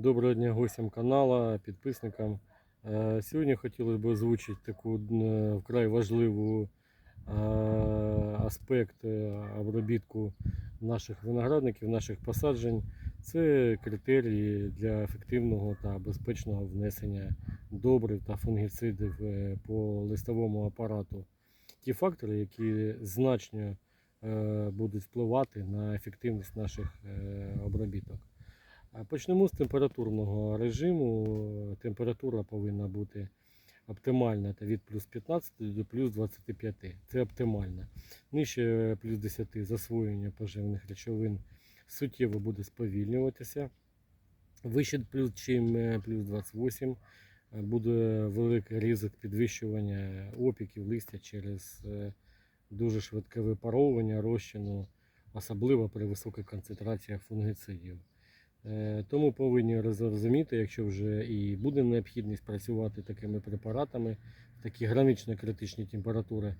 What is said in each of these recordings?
Доброго дня гостям каналу, підписникам. Е, Сьогодні хотілося б озвучити таку е, вкрай важливу е, аспект обробітку наших виноградників, наших посаджень. Це критерії для ефективного та безпечного внесення добрив та фунгіцидів по листовому апарату. Ті фактори, які значно будуть впливати на ефективність наших обробіток. Почнемо з температурного режиму. Температура повинна бути оптимальна та від плюс 15 до плюс 25. Це оптимальна. Нижче плюс 10 засвоєння поживних речовин суттєво буде сповільнюватися. Вище плюс чим е, плюс 28 е, буде великий ризик підвищування опіків листя через е, дуже швидке випаровування розчину, особливо при високих концентраціях фунгіцидів. Е, Тому повинні розуміти, якщо вже і буде необхідність працювати такими препаратами, такі гранично критичні температури,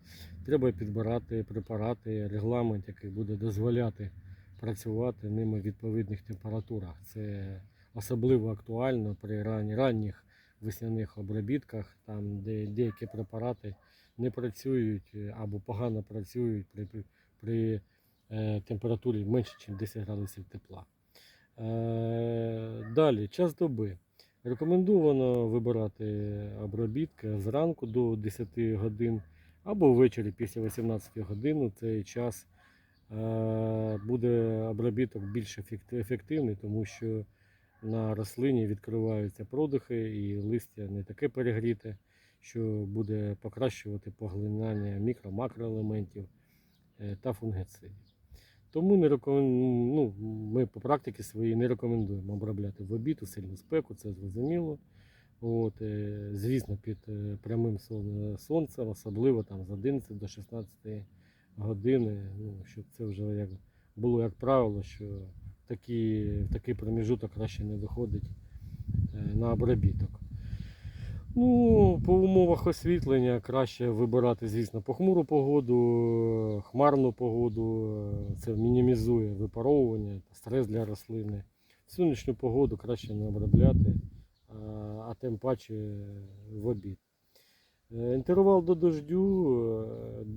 треба підбирати препарати, регламент, який буде дозволяти працювати ними в відповідних температурах. Це особливо актуально при ранніх весняних обробітках, там, де деякі препарати не працюють е, або погано працюють при, при, е, температурі менше, ніж 10 градусів тепла. Е, Далі, час доби. Рекомендовано вибирати обробітки зранку до 10 годин або ввечері після 18 годин. Цей час е, буде обробіток більш ефективний, тому що на рослині відкриваються продихи і листя не таке перегріте, що буде покращувати поглинання мікро-макроелементів е, та фунгицидів. Тому не рекомен... ну, ми по практиці своїй не рекомендуємо обробляти в обід у сильну спеку, це зрозуміло. От, е, звісно, під е, прямим сонцем, особливо там з 11 до 16 години, ну, щоб це вже як було як правило, що в такий, в такий проміжуток краще не виходить е, на обробіток. Ну, по умовах освітлення краще вибирати, звісно, похмуру погоду, хмарну погоду. е, Це мінімізує випаровування, стрес для рослини. Сонячну погоду краще не обробляти, а, тим паче в обід. Е, Інтервал до дождю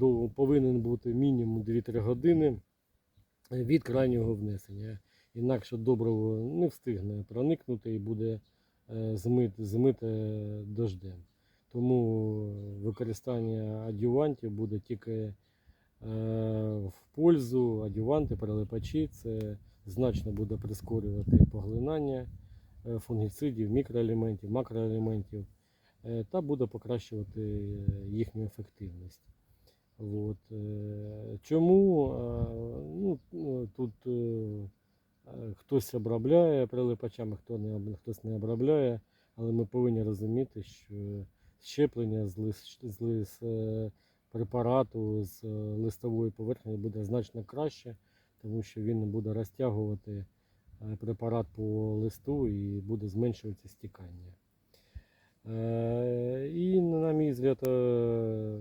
е, повинен бути мінімум 2-3 години від крайнього внесення. Інакше добриво не встигне проникнути і буде е, змит, змите дождем. Тому використання адювантів буде тільки е, в пользу адюванти, перелипачі. Це значно буде прискорювати поглинання е, фунгіцидів, мікроелементів, макроелементів е, та буде покращувати е, їхню ефективність. От. е, Чому е, ну, тут е, е, хтось обробляє прилипачами, хто не, хтось не обробляє, але ми повинні розуміти, що щеплення з, лис, з лис, е, препарату з е, листової поверхні буде значно краще, тому що він буде розтягувати е, препарат по листу і буде зменшуватися стікання. Е, І, на мій взгляд, е,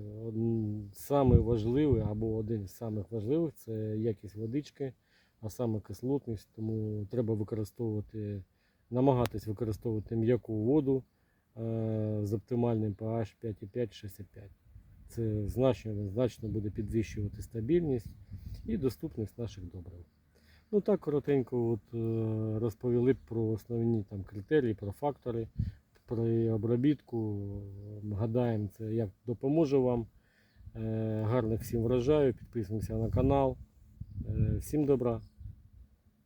самий важливий або один з самих важливих це якість водички, а саме кислотність. Тому треба використовувати, намагатись використовувати м'яку воду е, з оптимальним pH 5,5-6,5. Це значно, значно буде підвищувати стабільність і доступність наших добрив. Ну так коротенько от, е, розповіли про основні там, критерії, про фактори при обробітку. Гадаємо, це як допоможе вам. Е, Гарних всім врожаю, підписуємося на канал. Всім добра!